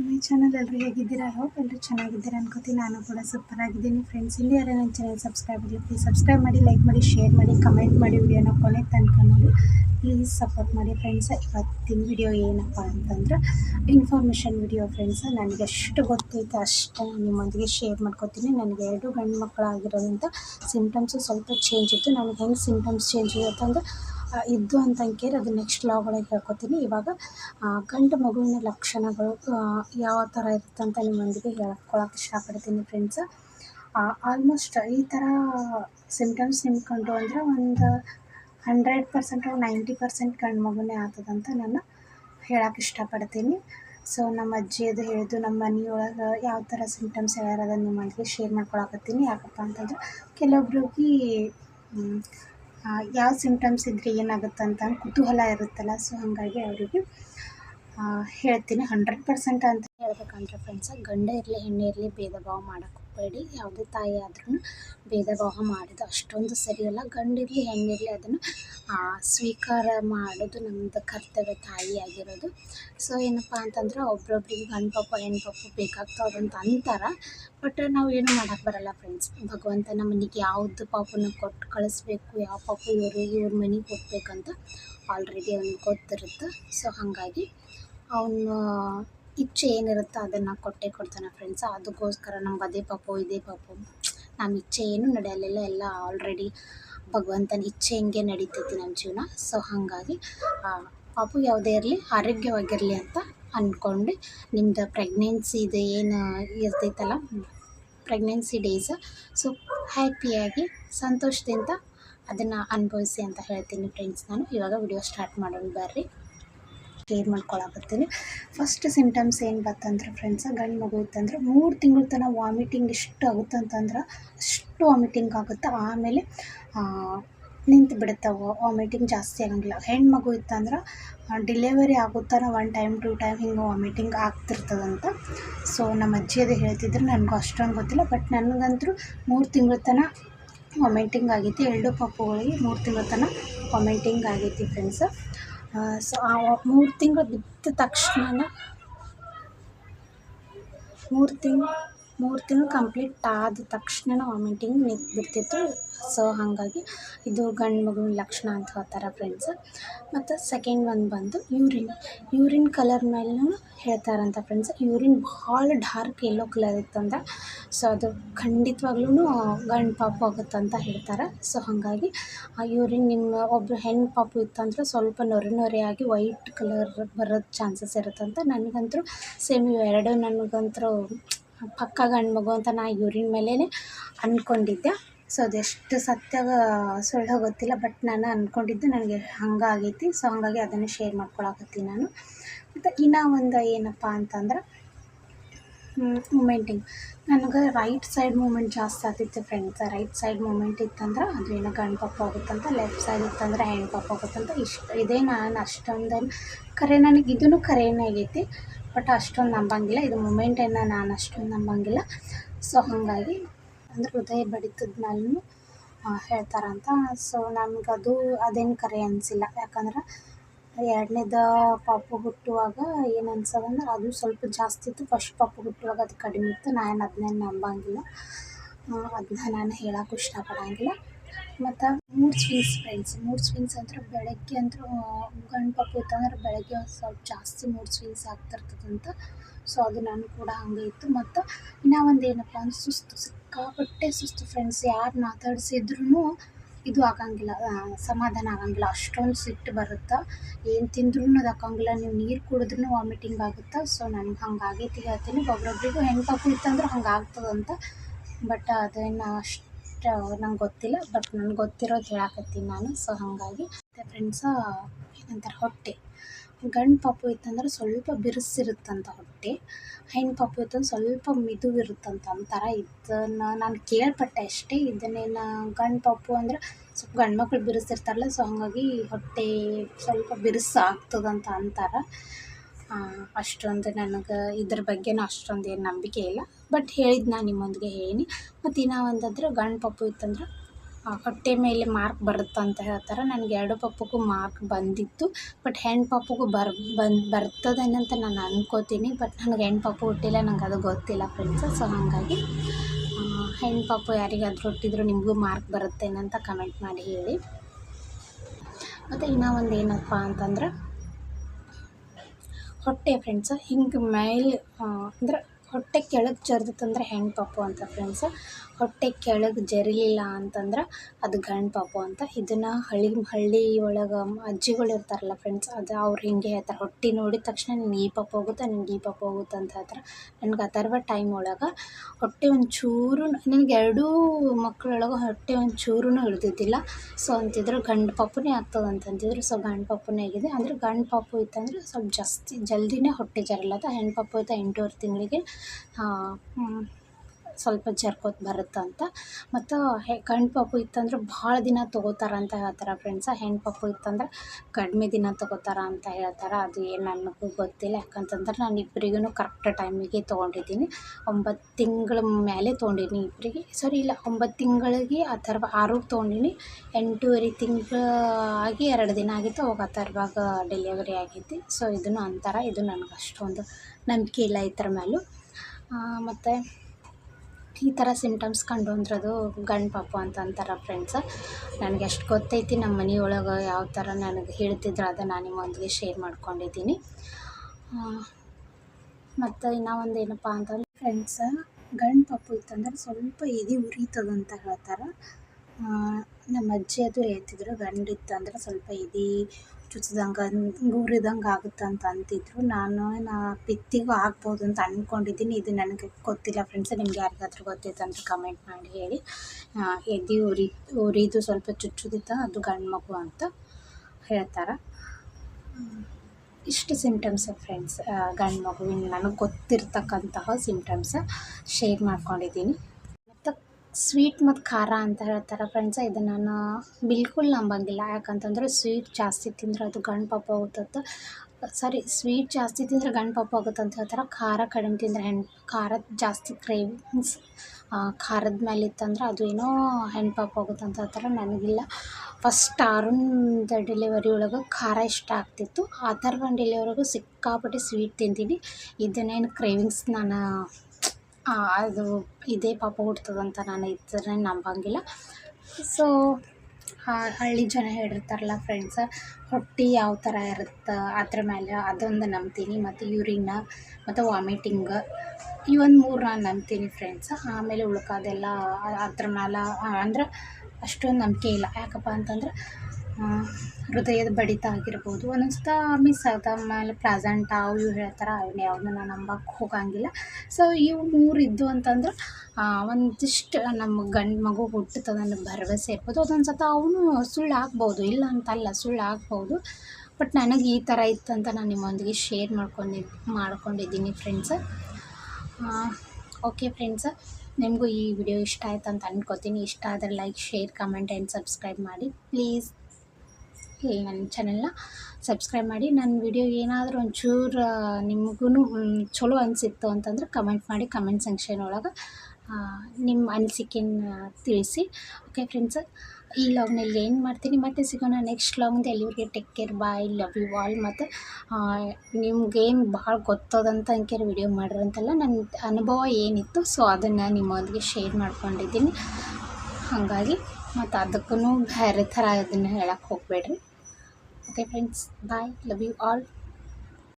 My channel ಎಲ್ಲರೂ ಹೇಗಿದ್ದೀರಾ? Hope ಎಲ್ಲರೂ ಚೆನ್ನಾಗಿದ್ದೀರಾ ಅನ್ಕೋತೀನಿ. ನಾನು ಕೂಡ ಸೂಪರ್ ಆಗಿದ್ದೀನಿ. ಫ್ರೆಂಡ್ಸ್ ಇಲ್ಲಿ ಯಾರು ನನ್ನ ಚಾನಲ್ ಸಬ್ಸ್ಕ್ರೈಬ್ ಆಗಲಿ ಪ್ಲೀಸ್ ಸಬ್ಸ್ಕ್ರೈಬ್ ಮಾಡಿ ಲೈಕ್ ಮಾಡಿ ಶೇರ್ ಮಾಡಿ ಕಮೆಂಟ್ ಮಾಡಿ ವಿಡಿಯೋನ ಕೊನೆ ತನಕ ನೋಡಿ. ಪ್ಲೀಸ್ ಸಪೋರ್ಟ್ ಮಾಡಿ ಫ್ರೆಂಡ್ಸ್ ಇವತ್ತಿನ ವಿಡಿಯೋ ಏನಪ್ಪ ಅಂತಂದ್ರೆ ಇನ್ಫಾರ್ಮೇಷನ್ ವಿಡಿಯೋ ಫ್ರೆಂಡ್ಸ್ ನನಗೆ ಎಷ್ಟು ಗೊತ್ತೈತೆ ಅಷ್ಟು ನಿಮ್ಮೊಂದಿಗೆ ಶೇರ್ ಮಾಡ್ಕೊತೀನಿ. ನನಗೆ ಎರಡು ಗಂಡು ಮಕ್ಕಳಾಗಿರೋದ್ರಿಂದ ಸಿಂಪ್ಟಮ್ಸು ಸ್ವಲ್ಪ ಚೇಂಜ್ ಇತ್ತು. ನನಗೆ ಹೆಂಗೆ ಸಿಂಪ್ಟಮ್ಸ್ ಚೇಂಜ್ ಇರುತ್ತೆ ಅಂದರೆ ಇದ್ದು ಅಂತ ಅಂಕೇರಿ ಅದು ನೆಕ್ಸ್ಟ್ ಲಾಗ್ ಒಳಗೆ ಹೇಳ್ಕೊತೀನಿ. ಇವಾಗ ಗಂಡು ಮಗುವಿನ ಲಕ್ಷಣಗಳು ಯಾವ ಥರ ಇರುತ್ತೆ ಅಂತ ನಿಮ್ಮೊಂದಿಗೆ ಹೇಳ್ಕೊಳಕ್ಕೆ ಇಷ್ಟಪಡ್ತೀನಿ ಫ್ರೆಂಡ್ಸ್ ಆಲ್ಮೋಸ್ಟ್ ಈ ಥರ ಸಿಮ್ಟಮ್ಸ್ ನಿಮ್ಗೆ ಕಂಡು ಅಂದರೆ ಒಂದು ಹಂಡ್ರೆಡ್ ಪರ್ಸೆಂಟ್ ನೈಂಟಿ ಪರ್ಸೆಂಟ್ ಗಂಡು ಮಗುನೇ ಆಗ್ತದಂತ ನಾನು ಹೇಳಕ್ಕೆ ಇಷ್ಟಪಡ್ತೀನಿ. ಸೊ ನಮ್ಮ ಅಜ್ಜಿ ಅದು ಹೇಳಿದ್ದು, ನಮ್ಮ ಮನೆಯೊಳಗೆ ಯಾವ ಥರ ಸಿಮ್ಟಮ್ಸ್ ಹೇಳ್ಯಾರ ಅದನ್ನು ನಿಮ್ಮೊಂದಿಗೆ ಶೇರ್ ಮಾಡ್ಕೊಳಕತ್ತೀನಿ. ಯಾಕಪ್ಪ ಅಂತಂದ್ರೆ, ಕೆಲವೊಬ್ರಿಗೆ ಯಾವ ಸಿಮ್ಟಮ್ಸ್ ಇದ್ದರೆ ಏನಾಗುತ್ತೆ ಅಂತ ಕುತೂಹಲ ಇರುತ್ತಲ್ಲ ಸೊ ಹಾಗಾಗಿ ಅವರಿಗೆ ಹೇಳ್ತೀನಿ. ಹಂಡ್ರೆಡ್ ಪರ್ಸೆಂಟ್ ಅಂತ ಹೇಳ್ಬೇಕಂದ್ರೆ ಫ್ರೆಂಡ್ಸ್ ಗಂಡ ಇರಲಿ, ಹೆಣ್ಣು ಇರಲಿ ಭೇದ ಭಾವ ಮಾಡೋಕ್ಕೆ ಹೋಗಬೇಡಿ. ಯಾವುದೇ ತಾಯಿ ಆದ್ರೂ ಭೇದ ಭಾವ ಮಾಡೋದು ಅಷ್ಟೊಂದು ಸರಿಯಲ್ಲ. ಗಂಡಿರಲಿ ಹೆಣ್ಣಿರಲಿ ಅದನ್ನು ಸ್ವೀಕಾರ ಮಾಡೋದು ನಮ್ಮದು ಕರ್ತವ್ಯ ತಾಯಿ ಆಗಿರೋದು. ಸೊ ಏನಪ್ಪ ಅಂತಂದ್ರೆ ಒಬ್ರೊಬ್ರಿಗೆ ಗಂಡು ಪಾಪ ಹೆಣ್ಣು ಪಾಪ ಬೇಕಾಗ್ತಾವ್ರು ಅಂತ ಅಂತಾರೆ. ಬಟ್ ನಾವು ಏನು ಮಾಡೋಕ್ಕೆ ಬರಲ್ಲ ಫ್ರೆಂಡ್ಸ್ ಭಗವಂತ ನಮ್ಮ ಮನೆಗೆ ಯಾವ್ದು ಪಾಪನ ಕೊಟ್ಟು ಕಳಿಸ್ಬೇಕು, ಯಾವ ಪಾಪ ಇವರು, ಇವ್ರ ಮನೆಗೆ ಹೋಗ್ಬೇಕಂತ ಆಲ್ರೆಡಿ ಅವ್ನಿಗೆ ಗೊತ್ತಿರುತ್ತೆ. ಸೊ ಹಾಗಾಗಿ ಅವನು ಇಚ್ಛೆ ಏನಿರುತ್ತೆ ಅದನ್ನು ಕೊಟ್ಟೇ ಕೊಡ್ತಾನೆ ಫ್ರೆಂಡ್ಸ್ ಅದಕ್ಕೋಸ್ಕರ ನಮ್ಗೆ ಅದೇ ಪಾಪು, ಇದೇ ಪಾಪು. ನಮ್ಮ ಇಚ್ಛೆ ಏನು ನಡೆಯಲಿಲ್ಲ. ಎಲ್ಲ ಆಲ್ರೆಡಿ ಭಗವಂತನ ಇಚ್ಛೆ ಹಿಂಗೆ ನಡೀತೈತಿ ನಮ್ಮ ಜೀವನ. ಸೊ ಹಾಗಾಗಿ ಪಾಪು ಯಾವುದೇ ಇರಲಿ, ಆರೋಗ್ಯವಾಗಿರಲಿ ಅಂತ ಅಂದ್ಕೊಂಡು ನಿಮ್ಮದು ಪ್ರೆಗ್ನೆನ್ಸಿದು ಏನು ಇರ್ತೈತಲ್ಲ ಪ್ರೆಗ್ನೆನ್ಸಿ ಡೇಸ್ ಸೊ ಹ್ಯಾಪಿಯಾಗಿ ಸಂತೋಷದಿಂದ ಅದನ್ನು ಅನುಭವಿಸಿ ಅಂತ ಹೇಳ್ತೀನಿ ಫ್ರೆಂಡ್ಸ್ ನಾನು. ಇವಾಗ ವಿಡಿಯೋ ಸ್ಟಾರ್ಟ್ ಮಾಡೋಣ, ಬರ್ರಿ. ಶೇರ್ ಮಾಡ್ಕೊಳಕತ್ತೀನಿ. ಫಸ್ಟ್ ಸಿಂಪ್ಟಮ್ಸ್ ಏನು ಬತ್ತಂದ್ರೆ ಫ್ರೆಂಡ್ಸ್ ಗಂಡು ಮಗು ಇತ್ತಂದ್ರೆ ಮೂರು ತಿಂಗಳ ತನಕ ವಾಮಿಟಿಂಗ್ ಎಷ್ಟು ಆಗುತ್ತಂತಂದ್ರೆ ಅಷ್ಟು ವಾಮಿಟಿಂಗ್ ಆಗುತ್ತೆ. ಆಮೇಲೆ ನಿಂತು ಬಿಡುತ್ತೆ ವಾಮಿಟಿಂಗ್ ಜಾಸ್ತಿ ಆಗಂಗಿಲ್ಲ. ಹೆಣ್ಣು ಮಗು ಇತ್ತಂದ್ರೆ ಡಿಲೆವರಿ ಆಗುತ್ತಾರೆ ಒನ್ ಟೈಮ್ ಟು ಟೈಮ್ ಹಿಂಗೆ ವಾಮಿಟಿಂಗ್ ಆಗ್ತಿರ್ತದಂತ. ಸೊ ನಮ್ಮ ಅಜ್ಜಿ ಅದು ಹೇಳ್ತಿದ್ರು. ನನಗೂ ಅಷ್ಟೊಂದು ಗೊತ್ತಿಲ್ಲ. ಬಟ್ ನನಗಂತೂ ಮೂರು ತಿಂಗಳ ತನಕ ವಾಮಿಟಿಂಗ್ ಆಗೈತಿ ಎರಡು ಪಾಪುಗಳಿಗೆ ಮೂರು ತಿಂಗಳ ತನಕ ವಾಮಿಟಿಂಗ್ ಆಗೈತಿ ಫ್ರೆಂಡ್ಸ್ ಸೊ ಆ ಮೂರು ತಿಂಗಳು ಬಿದ್ದ ತಕ್ಷಣ ಮೂರು ತಿಂಗಳು ಮೂರು ತಿಂಗಳು ಕಂಪ್ಲೀಟ್ ಆದ ತಕ್ಷಣ ವಾಮಿಟಿಂಗ್ ನಿಂತು ಬಿಡ್ತಿತ್ತು. ಸೊ ಹಾಗಾಗಿ ಇದು ಗಂಡು ಮಗುವಿನ ಲಕ್ಷಣ ಅಂತ ಹೇಳ್ತಾರೆ ಫ್ರೆಂಡ್ಸ್ ಮತ್ತು ಸೆಕೆಂಡ್ ಒಂದು ಬಂದು ಯೂರಿನ್ ಯೂರಿನ್ ಕಲರ್ ಮೇಲೂ ಹೇಳ್ತಾರಂತ ಫ್ರೆಂಡ್ಸ್ ಯೂರಿನ್ ಭಾಳ ಡಾರ್ಕ್ ಎಲ್ಲೋ ಕಲರ್ ಇತ್ತಂದ್ರೆ ಸೊ ಅದು ಖಂಡಿತವಾಗ್ಲೂ ಗಂಡು ಪಾಪು ಅಂತ ಹೇಳ್ತಾರೆ. ಸೊ ಹಾಗಾಗಿ ಆ ಯೂರಿನ್ ನಿಮ್ಮ ಒಬ್ಬರು ಹೆಣ್ಣು ಪಾಪು ಇತ್ತಂದ್ರೆ ಸ್ವಲ್ಪ ನೊರೆ ನೊರೆಯಾಗಿ ವೈಟ್ ಕಲರ್ ಬರೋದು ಚಾನ್ಸಸ್ ಇರುತ್ತಂತ. ನನಗಂತೂ ಸೇಮ್ ಇವೆರಡು ನನಗಂತೂ ಪಕ್ಕ ಗಂಡು ಮಗು ಅಂತ ನಾ ಇವ್ರಿನ ಮೇಲೇ ಅಂದ್ಕೊಂಡಿದ್ದೆ ಸೊ ಅದೆಷ್ಟು ಸತ್ಯ ಸುಳ್ಳು ಗೊತ್ತಿಲ್ಲ ಬಟ್ ನಾನು ಅಂದ್ಕೊಂಡಿದ್ದು ನನಗೆ ಹಂಗಾಗೈತಿ. ಸೊ ಹಾಗಾಗಿ ಅದನ್ನು ಶೇರ್ ಮಾಡ್ಕೊಳಕತ್ತೀನಿ ನಾನು. ಮತ್ತು ಇನ್ನೂ ಒಂದು ಏನಪ್ಪ ಅಂತಂದ್ರೆ ಮೂಮೆಂಟಿಂಗ್ ನನಗೆ ರೈಟ್ ಸೈಡ್ ಮೂಮೆಂಟ್ ಜಾಸ್ತಿ ಆಗ್ತಿತ್ತು ಫ್ರೆಂಡ್ಸ್ ರೈಟ್ ಸೈಡ್ ಮೂಮೆಂಟ್ ಇತ್ತಂದ್ರೆ ಅದು ಏನೋ ಗಂಡು ಪಾಪ ಆಗುತ್ತಂತ ಲೆಫ್ಟ್ ಸೈಡ್ ಇತ್ತಂದ್ರೆ ಹ್ಯಾಂಡ್ ಪಾಪ ಆಗುತ್ತಂತ ಇಷ್ಟು, ಇದೇ ನಾನು ಅಷ್ಟೊಂದೇನು ಕರೆ, ನನಗೆ ಇದೂ ಕರೆನೇ ಆಗೈತಿ. ಬಟ್ ಅಷ್ಟೊಂದು ನಂಬಂಗಿಲ್ಲ. ಇದು ಮೂಮೆಂಟನ್ನು ನಾನು ಅಷ್ಟೊಂದು ನಂಬಂಗಿಲ್ಲ. ಸೊ ಹಾಗಾಗಿ ಅಂದ್ರೆ ಹೃದಯ ಬಡಿತದ ಮೇಲೂ ಹೇಳ್ತಾರಂತ ಸೊ ನಮಗದು ಅದೇನು ಕರೆ ಅನಿಸಿಲ್ಲ. ಯಾಕಂದ್ರೆ ಎರಡನೇದ ಪಾಪು ಹುಟ್ಟುವಾಗ ಏನು ಅನ್ಸೋದಂದ್ರೆ ಅದು ಸ್ವಲ್ಪ ಜಾಸ್ತಿ ಇತ್ತು. ಫಸ್ಟ್ ಪಾಪು ಹುಟ್ಟುವಾಗ ಅದು ಕಡಿಮೆ ಇತ್ತು. ನಾನು ಅದನ್ನೇನು ನಂಬಂಗಿಲ್ಲ. ಅದನ್ನ ನಾನು ಹೇಳೋಕ್ಕೂ ಇಷ್ಟಪಡಂಗಿಲ್ಲ. ಮತ್ತು mood swings friends mood swings ಅಂದ್ರೆ ಬೆಳಗ್ಗೆ ಅಂತೂ ಗಂಡು ಪಾಪು ಇತ್ತಂದ್ರೆ ಬೆಳಗ್ಗೆ ಒಂದು ಸ್ವಲ್ಪ ಜಾಸ್ತಿ ಮೂಡ್ ಸ್ವಿಂಗ್ಸ್ ಆಗ್ತಿರ್ತದಂತ. ಸೊ ಅದು ನಾನು ಕೂಡ ಹಂಗೆ ಇತ್ತು. ಮತ್ತು ಇನ್ನೂ ಒಂದು ಏನಪ್ಪ ಅಂದ್ರೆ ಸುಸ್ತು, ಸಿಕ್ಕಾಪಟ್ಟೆ ಸುಸ್ತು ಫ್ರೆಂಡ್ಸ್ ಯಾರು ಮಾತಾಡ್ಸಿದ್ರು ಇದು ಆಗಂಗಿಲ್ಲ ಸಮಾಧಾನ ಆಗಂಗಿಲ್ಲ. ಅಷ್ಟೊಂದು ಸಿಟ್ಟು ಬರುತ್ತೆ. ಏನು ತಿಂದ್ರೂ ಅದು ಹಾಕಂಗಿಲ್ಲ. ನೀವು ನೀರು ಕುಡಿದ್ರೂ ವಾಮಿಟಿಂಗ್ ಆಗುತ್ತೆ. ಸೊ ನನಗೆ ಹಂಗೆ ಆಗೈತಿ ಹೇಳ್ತೀನಿ. ಒಬ್ರೊಬ್ರಿಗೂ ಹೆಣ್ಣು ಪಾಪು ಇತ್ತಂದ್ರೆ ಹಂಗೆ ಆಗ್ತದಂತ. ಬಟ್ ಅದೇನು ಅಷ್ಟು ನಂಗೆ ಗೊತ್ತಿಲ್ಲ. ಬಟ್ ನನಗೆ ಗೊತ್ತಿರೋದು ಹೇಳಕತ್ತೀನಿ ನಾನು. ಸೊ ಹಾಗಾಗಿ ಮತ್ತು ಫ್ರೆಂಡ್ಸ ಏನಂತಾರೆ ಹೊಟ್ಟೆ. ಗಂಡು ಪಾಪು ಇತ್ತಂದ್ರೆ ಸ್ವಲ್ಪ ಬಿರುಸಿರುತ್ತಂತ ಹೊಟ್ಟೆ. ಹೆಣ್ಣು ಪಾಪು ಇತ್ತಂದ್ರೆ ಸ್ವಲ್ಪ ಮಿದುವಿರುತ್ತಂತ ಅಂತಾರೆ ಇದನ್ನು ನಾನು ಕೇಳ್ಪಟ್ಟೆ ಅಷ್ಟೇ. ಇದನ್ನೇನು ಗಂಡು ಪಾಪು ಅಂದ್ರೆ ಸ್ವಲ್ಪ ಗಂಡು ಮಕ್ಳು ಬಿರುಸಿರ್ತಾರಲ್ಲ ಸೊ ಹಾಗಾಗಿ ಹೊಟ್ಟೆ ಸ್ವಲ್ಪ ಬಿರುಸು ಆಗ್ತದಂತ ಅಂತಾರೆ. ಅಷ್ಟೊಂದು ನನಗೆ ಇದ್ರ ಬಗ್ಗೆನೂ ಅಷ್ಟೊಂದು ಏನು ನಂಬಿಕೆ ಇಲ್ಲ. ಬಟ್ ಹೇಳಿದ್ದು ನಾನು ನಿಮ್ಮೊಂದಿಗೆ ಹೇಳೀನಿ. ಮತ್ತು ಇನ್ನೂ ಒಂದಂದ್ರೆ ಗಂಡು ಪಪ್ಪು ಇತ್ತಂದ್ರೆ ಹೊಟ್ಟೆ ಮೇಲೆ ಮಾರ್ಕ್ ಬರುತ್ತೆ ಅಂತ ಹೇಳ್ತಾರೆ. ನನಗೆ ಎರಡು ಪಪ್ಪಗೂ ಮಾರ್ಕ್ ಬಂದಿತ್ತು. ಬಟ್ ಹೆಣ್ಣು ಪಪ್ಪಗೂ ಬರ್, ಬಂದು, ಬರ್ತದೇನಂತ ನಾನು ಅನ್ಕೋತೀನಿ. ಬಟ್ ನನಗೆ ಹೆಣ್ಣು ಪಪ್ಪು ಹುಟ್ಟಿಲ್ಲ, ನಂಗೆ ಅದು ಗೊತ್ತಿಲ್ಲ ಫ್ರೆಂಡ್ಸ್ ಸೊ ಹಾಗಾಗಿ ಹೆಣ್ಣು ಪಪ್ಪು ಯಾರಿಗಾದ್ರೂ ಹುಟ್ಟಿದ್ರು ನಿಮಗೂ ಮಾರ್ಕ್ ಬರುತ್ತೇನಂತ ಕಮೆಂಟ್ ಮಾಡಿ ಹೇಳಿ. ಮತ್ತು ಇನ್ನೂ ಒಂದು ಏನಪ್ಪ ಅಂತಂದ್ರೆ ಹೊಟ್ಟೆ ಫ್ರೆಂಡ್ಸ್ ಹಿಂಗೆ ಮೇಲೆ ಅಂದ್ರೆ ಹೊಟ್ಟೆ ಕೆಳಗೆ ಜರ್ದಿತ್ತಂದ್ರೆ ಹೆಣ್ಣು ಪಪ್ಪು ಅಂತ ಫ್ರೆಂಡ್ಸ್ ಹೊಟ್ಟೆ ಕೆಳಗೆ ಜರಿಲಿಲ್ಲ ಅಂತಂದ್ರೆ ಅದು ಗಂಡು ಪಾಪು ಅಂತ. ಇದನ್ನು ಹಳ್ಳಿ ಹಳ್ಳಿ ಒಳಗೆ ಅಜ್ಜಿಗಳು ಇರ್ತಾರಲ್ಲ ಫ್ರೆಂಡ್ಸ್ ಅದು ಅವ್ರು ಹಿಂಗೆ ಹೇಳ್ತಾರೆ. ಹೊಟ್ಟೆ ನೋಡಿದ ತಕ್ಷಣ ನಿನ್ಗೆ ಈ ಪಾಪು ಹೋಗುತ್ತೆ ನಿನ್ಗೆ ಈ ಪಾಪು ಹೋಗುತ್ತೆ ಅಂತ ಹೇಳ್ತಾರೆ. ನನಗೆ ಅಥರ್ವ ಟೈಮ್ ಒಳಗೆ ಹೊಟ್ಟೆ ಒಂಚೂರು, ನನಗೆ ಎರಡೂ ಮಕ್ಕಳೊಳಗೆ ಹೊಟ್ಟೆ ಒಂಚೂರು ಇಳ್ದಿದ್ದಿಲ್ಲ ಸೊ ಅಂತಿದ್ರು ಗಂಡು ಪಪ್ಪುನೇ ಆಗ್ತದೆ ಅಂತಂತಿದ್ರು ಸೊ ಗಂಡು ಪಪ್ಪುನೇ ಆಗಿದೆ. ಅಂದರೆ ಗಂಡು ಪಾಪು ಇತ್ತಂದ್ರೆ ಸ್ವಲ್ಪ ಜಾಸ್ತಿ ಜಲ್ದಿನೇ ಹೊಟ್ಟೆ ಜರಲ್ಲ ಹೆಣ್ಣು ಪಾಪು ಇತ್ತು ಎಂಟೂವರೆ ತಿಂಗಳಿಗೆ ಸ್ವಲ್ಪ ಜರ್ಕೊತ ಬರುತ್ತೆ ಅಂತ. ಮತ್ತು ಹೆ ಗಂಡು ಪಪ್ಪು ಇತ್ತಂದ್ರೆ ಭಾಳ ದಿನ ತೊಗೋತಾರೆ ಅಂತ ಹೇಳ್ತಾರೆ ಫ್ರೆಂಡ್ಸ ಹೆಣ್ಣು ಪಪ್ಪು ಇತ್ತಂದ್ರೆ ಕಡಿಮೆ ದಿನ ತೊಗೋತಾರೆ ಅಂತ ಹೇಳ್ತಾರೆ. ಅದು ಏನು ನನಗೂ ಗೊತ್ತಿಲ್ಲ. ಯಾಕಂತಂದ್ರೆ ನಾನು ಇಬ್ಬರಿಗೂ ಕರೆಕ್ಟ್ ಟೈಮಿಗೆ ತೊಗೊಂಡಿದ್ದೀನಿ. ಒಂಬತ್ತು ತಿಂಗಳ ಮೇಲೆ ತೊಗೊಂಡಿದ್ದೀನಿ ಇಬ್ಬರಿಗೆ ಸಾರಿ, ಇಲ್ಲ, ಒಂಬತ್ತು ತಿಂಗಳಿಗೆ ಆ ಥರ ಆರು ತೊಗೊಂಡಿನಿ. ಎಂಟೂವರೆ ತಿಂಗಳು ಆಗಿ ಎರಡು ದಿನ ಆಗಿತ್ತು. ಅವಾಗ ಅಥರ್ವಾಗ ಡೆಲಿವರಿ ಆಗೈತಿ ಸೊ ಇದನ್ನು ಅಂತಾರೆ. ಇದು ನನಗೆ ಅಷ್ಟೊಂದು ನಂಬಿಕೆ ಇಲ್ಲ ಈ ಥರ ಮೇಲೂ ಮತ್ತು ಈ ಥರ ಸಿಮ್ಟಮ್ಸ್ ಕಂಡು ಅಂದ್ರದು ಅದು ಗಂಡು ಪಾಪು ಅಂತ ಅಂತಾರೆ ಫ್ರೆಂಡ್ಸ್ ನನಗೆ ಅಷ್ಟು ಗೊತ್ತೈತಿ ನಮ್ಮ ಮನೆಯೊಳಗೆ ಯಾವ ಥರ ನನಗೆ ಹೇಳ್ತಿದ್ರು ಅದು ನಾನು ನಿಮ್ಮೊಂದಿಗೆ ಶೇರ್ ಮಾಡ್ಕೊಂಡಿದ್ದೀನಿ. ಮತ್ತು ಇನ್ನೂ ಒಂದು ಏನಪ್ಪ ಅಂತಂದ್ರೆ ಫ್ರೆಂಡ್ಸ ಗಂಡು ಪಾಪು ಇತ್ತಂದ್ರೆ ಸ್ವಲ್ಪ ಎದೆ ಉರಿತದಂತ ಹೇಳ್ತಾರೆ. ನಮ್ಮ ಅಜ್ಜಿ ಅದು ಹೇಳ್ತಿದ್ರು ಗಂಡು ಇತ್ತಂದ್ರೆ ಸ್ವಲ್ಪ ಎದೆ ಚುಚ್ದಂಗೆ, ಗುರಿದಂಗೆ ಆಗುತ್ತೆ ಅಂತ ಅಂತಿದ್ರು. ನಾನು ನಾ ಪಿತ್ತಿಗೂ ಆಗ್ಬೋದು ಅಂತ ಅಂದ್ಕೊಂಡಿದ್ದೀನಿ ಇದು ನನಗೆ ಗೊತ್ತಿಲ್ಲ ಫ್ರೆಂಡ್ಸ್ ನಿಮ್ಗೆ ಯಾರಿಗಾದ್ರೂ ಗೊತ್ತಿತ್ತು ಅಂತ ಕಮೆಂಟ್ ಮಾಡಿ ಹೇಳಿ. ಎದ್ದು ಉರಿ ಉರಿದು ಸ್ವಲ್ಪ ಚುಚ್ಚುದಿತ್ತ ಅದು ಗಂಡು ಮಗು ಅಂತ ಹೇಳ್ತಾರೆ. ಇಷ್ಟು ಸಿಮ್ಟಮ್ಸ್ ಫ್ರೆಂಡ್ಸ್ ಗಂಡು ಮಗುವಿನ ನನಗೆ ಗೊತ್ತಿರ್ತಕ್ಕಂತಹ ಸಿಂಪ್ಟಮ್ಸ್ ಶೇರ್ ಮಾಡ್ಕೊಂಡಿದ್ದೀನಿ. ಸ್ವೀಟ್ ಮತ್ತು ಖಾರ ಅಂತ ಹೇಳ್ತಾರೆ ಫ್ರೆಂಡ್ಸ ಇದು ನಾನು ಬಿಲ್ಕುಲ್ ನಂಬಂಗಿಲ್ಲ. ಯಾಕಂತಂದ್ರೆ ಸ್ವೀಟ್ ಜಾಸ್ತಿ ತಿಂದ್ರೆ ಅದು ಗಂಡು ಪಾಪ ಆಗುತ್ತಂತ ಸಾರಿ ಸ್ವೀಟ್ ಜಾಸ್ತಿ ತಿಂದರೆ ಗಂಡು ಪಾಪ ಆಗುತ್ತೆ ಅಂತ ಹೇಳ್ತಾರೆ. ಖಾರ ಕಡಿಮೆ ತಿಂದರೆ ಹೆಣ್ಣು ಖಾರದ ಜಾಸ್ತಿ ಕ್ರೇವಿಂಗ್ಸ್ ಖಾರದ ಮೇಲೆ ಇತ್ತಂದ್ರೆ ಅದು ಏನೋ ಹೆಣ್ಣು ಪಾಪ ಅಂತ ಹೇಳ್ತಾರೆ. ನನಗಿಲ್ಲ. ಫಸ್ಟ್ ಆರುಂದ ಡೆಲಿವರಿ ಒಳಗೆ ಖಾರ ಇಷ್ಟ ಆಗ್ತಿತ್ತು. ಆ ಥರ ಡೆಲಿವರಿಗೂ ಸಿಕ್ಕಾಪಟ್ಟೆ ಸ್ವೀಟ್ ತಿಂತೀನಿ. ಇದನ್ನೇನು ಕ್ರೇವಿಂಗ್ಸ್ ನಾನು ಅದು ಇದೇ ಪಾಪ ಹುಟ್ತದಂತ ನಾನು ಇದನ್ನೇ ನಂಬಂಗಿಲ್ಲ. ಸೊ ಹಳ್ಳಿ ಜನ ಹೇಳಿರ್ತಾರಲ್ಲ ಫ್ರೆಂಡ್ಸ ಹೊಟ್ಟೆ ಯಾವ ಥರ ಇರುತ್ತೆ ಅದ್ರ ಮೇಲೆ ಅದೊಂದು ನಂಬ್ತೀನಿ. ಮತ್ತು ಯೂರಿನ ಮತ್ತು ವಾಮಿಟಿಂಗ್ ಒಂದು ಮೂರು ನಾನು ನಂಬ್ತೀನಿ ಫ್ರೆಂಡ್ಸ ಆಮೇಲೆ ಉಳ್ಕೋದೆಲ್ಲ ಅದ್ರ ಮೇಲೆ ಅಂದ್ರೆ ಅಷ್ಟೊಂದು ನಂಬಿಕೆ ಇಲ್ಲ. ಯಾಕಪ್ಪ ಅಂತಂದ್ರೆ ಹೃದಯದ ಬಡಿತ ಆಗಿರ್ಬೋದು. ಒಂದೊಂದು ಸತ ಮಿಸ್ ಆಗ್ತಾವೆ ಆಮೇಲೆ ಪ್ರೆಸೆಂಟ್ ಅವು ಇವು ಹೇಳ್ತಾರೆ ಅವನ್ನ ಯಾವ್ದನ್ನ ನಾನು ನಂಬಕ್ಕೆ ಹೋಗಂಗಿಲ್ಲ. ಸೊ ಇವು ಮೂರು ಇದ್ದು ಅಂತಂದ್ರೆ ಒಂದಿಷ್ಟು ನಮ್ಮ ಗಂಡ ಮಗು ಹುಟ್ಟುತ್ತದೆ ಭರವಸೆ ಇರ್ಬೋದು. ಅದೊಂದು ಸತ ಅವನು ಸುಳ್ಳು ಆಗ್ಬೋದು, ಇಲ್ಲ ಅಂತಲ್ಲ, ಸುಳ್ಳು ಆಗ್ಬೋದು. ಬಟ್ ನನಗೆ ಈ ಥರ ಇತ್ತಂತ ನಾನು ನಿಮ್ಮೊಂದಿಗೆ ಶೇರ್ ಮಾಡ್ಕೊಂಡು, ಮಾಡ್ಕೊಂಡಿದ್ದೀನಿ ಫ್ರೆಂಡ್ಸ ಓಕೆ ಫ್ರೆಂಡ್ಸ ನಿಮಗೂ ಈ ವಿಡಿಯೋ ಇಷ್ಟ ಆಯ್ತು ಅಂತ ಅನ್ಕೋತೀನಿ. ಇಷ್ಟ ಆದರೆ like share comment and subscribe ಮಾಡಿ. ಪ್ಲೀಸ್ ನನ್ನ ಚಾನೆಲ್ನ ಸಬ್ಸ್ಕ್ರೈಬ್ ಮಾಡಿ. ನನ್ನ ವಿಡಿಯೋ ಏನಾದರೂ ಒಂಚೂರು ನಿಮಗೂ ಚಲೋ ಅನಿಸಿತ್ತು ಅಂತಂದ್ರೆ ಕಮೆಂಟ್ ಮಾಡಿ, ಕಮೆಂಟ್ ಸೆಕ್ಷನ್ ಒಳಗೆ ನಿಮ್ಮ ಅನಿಸಿಕೆನ ತಿಳಿಸಿ. ಓಕೆ ಫ್ರೆಂಡ್ಸ್, ಈ ಲಾಗ್ನಲ್ಲಿ ಏನು ಮಾಡ್ತೀನಿ, ಮತ್ತೆ ಸಿಗೋಣ ನೆಕ್ಸ್ಟ್ ಲಾಗ್ದು. ಎಲ್ಲಿವರೆಗೆ take care, bye, love you all. ಮತ್ತು ನಿಮ್ಗೇನು ಭಾಳ ಗೊತ್ತದಂತ ಅಂಕೇರಿ ವಿಡಿಯೋ ಮಾಡಿರಂತಲ್ಲ ನನ್ನ ಅನುಭವ ಏನಿತ್ತು, ಸೊ ಅದನ್ನು ನಿಮ್ಮೊಂದಿಗೆ ಶೇರ್ ಮಾಡ್ಕೊಂಡಿದ್ದೀನಿ. ಹಾಗಾಗಿ, ಮತ್ತು ಅದಕ್ಕೂ ಬೇರೆ ಥರ ಅದನ್ನು ಹೇಳಕ್ಕೆ ಹೋಗಬೇಡ್ರಿ. Okay friends bye love you all